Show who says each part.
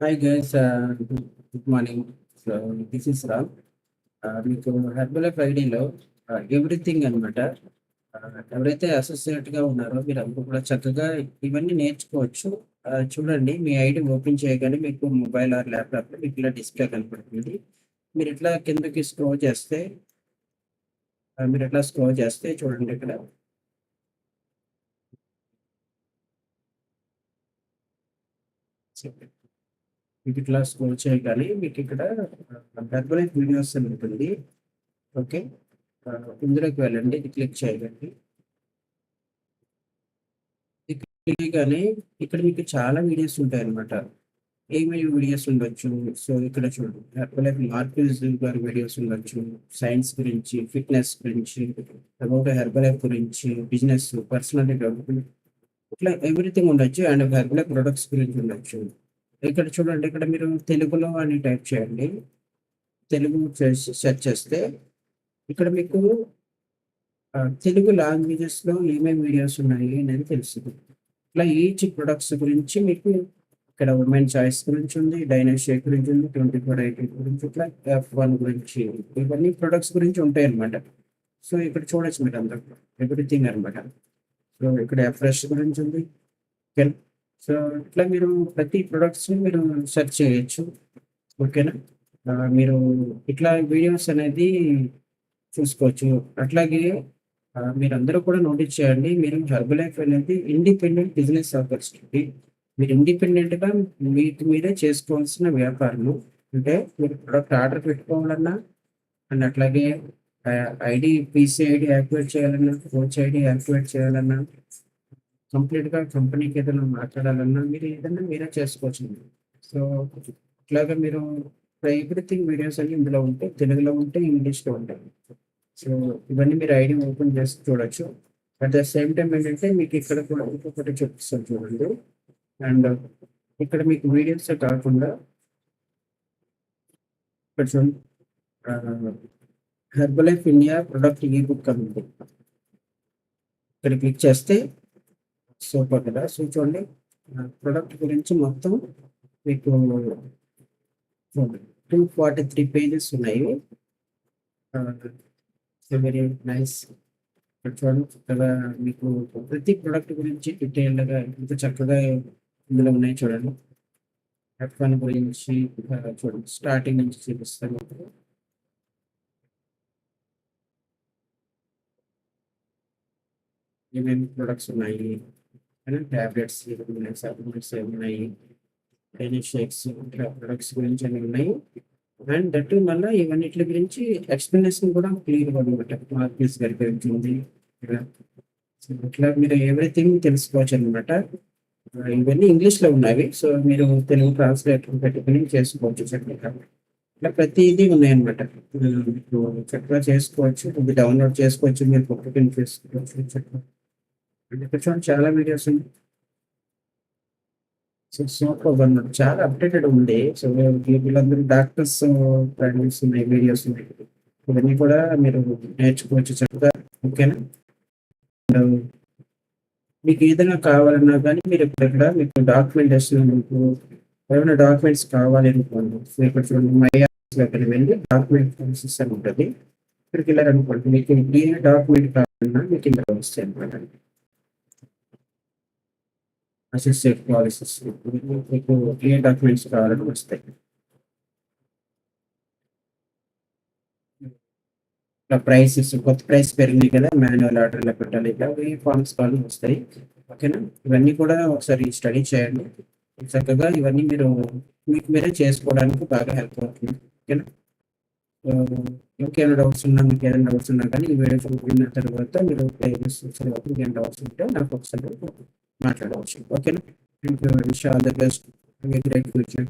Speaker 1: Hi guys good morning so this is Ram మీకు Herbalife ఐడిలో everything అనమాట ఎవరైతే అసోసియేట్గా ఉన్నారో మీరు అందరూ కూడా చక్కగా ఇవన్నీ నేర్చుకోవచ్చు. Uh, చూడండి మీ ఐడి ఓపెన్ చేయగానే మీకు మొబైల్ ఆర్ ల్యాప్టాప్లో మీకు ఇలా డిస్ప్లే కనపడుతుంది. మీరు ఇట్లా కిందకి స్క్రోల్ చేస్తే uh, మీరు ఇట్లా స్క్రోల్ చేస్తే చూడండి ఇక్కడ. మీకు ఇట్లా స్క్రోల్ చేయగానే మీకు ఇక్కడ హెర్బలైఫ్ వీడియోస్ అని ఉంటుంది. ఓకే? ఇందులోకి వెళ్ళండి. ఇది క్లిక్ చేయండి. కానీ చేయగానే ఇక్కడ మీకు చాలా వీడియోస్ ఉంటాయి అన్నమాట ఏమేమి వీడియోస్ ఉండొచ్చు? సో ఇక్కడ చూడండి హెర్బలైఫ్ మార్కెస్ గారి వీడియోస్ ఉండొచ్చు. సైన్స్ గురించి ఫిట్నెస్ గురించి అబౌట్ హెర్బలైఫ్ గురించి బిజినెస్ పర్సనల్ డెవలప్మెంట్ ఇట్లా ఎవ్రీథింగ్ ఉండొచ్చు. అండ్ హెర్బలైఫ్ ప్రొడక్ట్స్ గురించి ఉండొచ్చు. ఇక్కడ చూడండి ఇక్కడ మీరు తెలుగులో అని టైప్ చేయండి. తెలుగు చేసి సెర్చ్ చేస్తే ఇక్కడ మీకు తెలుగు లాంగ్వేజెస్లో ఏమేమి వీడియోస్ ఉన్నాయి అనేది తెలుస్తుంది. ఇట్లా ఈచ్ ప్రొడక్ట్స్ గురించి మీకు ఇక్కడ ఉమెన్ చాయిస్ గురించి ఉంది డైనోషేక్ గురించి ఉంది ట్వంటీ ఫోర్ ఎయిటీ గురించి ఇట్లా ఎఫ్ వన్ గురించి ఇవన్నీ ప్రొడక్ట్స్ గురించి ఉంటాయి అనమాట సో ఇక్కడ చూడొచ్చు మీరు అందరూ. ఎవ్రీథింగ్ అనమాట సో ఇక్కడ ఫ్రెష్ గురించి ఉంది సో ఇట్లా మీరు ప్రతి ప్రొడక్ట్స్ మీరు సెర్చ్ చేయొచ్చు. ఓకేనా? మీరు ఇట్లా వీడియోస్ అనేది చూసుకోవచ్చు. అట్లాగే మీరందరూ కూడా నోటీస్ చేయండి. మీరు హెర్బలైఫ్ అనేది ఇండిపెండెంట్ బిజినెస్ ఆపర్చునిటీ మీరు ఇండిపెండెంట్గా మీకు మీరే చేసుకోవాల్సిన వ్యాపారము. అంటే మీరు ప్రొడక్ట్ ఆర్డర్ పెట్టుకోవాలన్నా అండ్ అట్లాగే ఐడి పీసీ ఐడి యాక్టివేట్ చేయాలన్నా కోచ్ ఐడి యాక్టివేట్ చేయాలన్నా కంప్లీట్గా కంపెనీకి ఏదైనా మాట్లాడాలన్నా మీరు ఏదైనా మీరే చేసుకోవచ్చు. సో ఇట్లాగా మీరు ఎవ్రీథింగ్ వీడియోస్ అన్ని ఇందులో ఉంటాయి తెలుగులో ఉంటాయి ఇంగ్లీష్లో ఉంటాయి సో ఇవన్నీ మీరు ఐడి ఓపెన్ చేసి చూడొచ్చు. అట్ ద సేమ్ టైం ఏంటంటే మీకు ఇక్కడ కూడా ఇంకొకటి చూపిస్తాను చూడండి. అండ్ ఇక్కడ మీకు వీడియోస్ కాకుండా కొంచెం హెర్బలైఫ్ ఇండియా ప్రొడక్ట్ ఈ బుక్ అని ఇక్కడ క్లిక్ చేస్తే సూపర్ కదా? సో చూడండి ప్రొడక్ట్ గురించి మొత్తం మీకు టూ ఫార్టీ త్రీ పేజెస్ ఉన్నాయి వెరీ నైస్ చూడండి చక్కగా మీకు ప్రతి ప్రొడక్ట్ గురించి డీటెయిల్గా ఎంత చక్కగా ఇందులో ఉన్నాయి చూడండి. ఎఫ్ వన్ గురించి చూడండి స్టార్టింగ్ నుంచి చూపిస్తాను ఏమేమి ప్రొడక్ట్స్ ఉన్నాయి? ట్యాబ్లెట్స్ ఏమున్నాయి సప్లిమెంట్స్ ఏమున్నాయి షేక్స్ ఇట్లా ప్రొడక్ట్స్ గురించి అన్ని ఉన్నాయి అండ్ దట్ మళ్ళీ ఇవన్నిటి గురించి ఎక్స్ప్లెనేషన్ కూడా క్లియర్గా అనమాట మార్కెట్స్ గారి గురించి ఉంది ఇట్లా మీరు ఎవ్రీథింగ్ తెలుసుకోవచ్చు అనమాట uh, ఇవన్నీ ఇంగ్లీష్లో ఉన్నవి. సో మీరు తెలుగు ట్రాన్స్లేటర్ పెట్టుకుని చేసుకోవచ్చు చక్కగా ఇట్లా ప్రతిదీ ఉన్నాయన్నమాట చక్కగా uh, చేసుకోవచ్చు. డౌన్లోడ్ చేసుకోవచ్చు మీరు పుస్తకం చేసుకోవచ్చు చక్కగా అంటే ఇక్కడ చాలా వీడియోస్ ఉన్నాయి సో సూపర్ వన్ చాలా అప్డేటెడ్ ఉంది. సో వీళ్ళందరూ డాక్టర్స్ ప్రాక్టీస్ ఉన్నాయి వీడియోస్ ఉన్నాయి. ఇవన్నీ కూడా మీరు నేర్చుకోవచ్చు చక్కగా ఓకేనా మీకు ఏదైనా కావాలన్నా కానీ మీరు ఇక్కడ మీకు డాక్యుమెంటేషన్ మీకు. ఏమైనా డాక్యుమెంట్స్ కావాలి అనుకోండి. సో ఇక్కడ చూడండి మై దగ్గర వెళ్ళి డాక్యుమెంట్ ప్రాసెస్ అని ఉంటుంది. ఇక్కడికి వెళ్ళారనుకోండి మీకు ఏ డాక్యుమెంట్ కావాలన్నా మీకు ఇందులో వస్తాయి అనమాట అసిస్టెంట్ పాలసీస్ మీకు ఏ డాక్యుమెంట్స్ కావాలని వస్తాయి ఇట్లా ప్రైసెస్ కొత్త ప్రైస్ పెరిగినాయి కదా మాన్యువల్ ఆర్డర్లో పెట్టాలి ఇట్లా ఈ ఫార్మ్స్ కావాలని వస్తాయి ఓకేనా ఇవన్నీ కూడా ఒకసారి స్టడీ చేయండి చక్కగా ఇవన్నీ మీరు మీకు మీరే చేసుకోవడానికి బాగా హెల్ప్ అవుతుంది ఓకేనా ఇంకేమైనా డౌట్స్ ఉన్నా మీకు ఏదైనా డౌట్స్ ఉన్నా కానీ ఈ వీడియో చూపిన తర్వాత మీరు ప్లేలిస్ట్ తర్వాత మీకు ఏమైనా డౌట్స్ ఉంటే నాకు ఒకసారి మాట్లాడవచ్చు ఓకేనా thank you wish all the best great future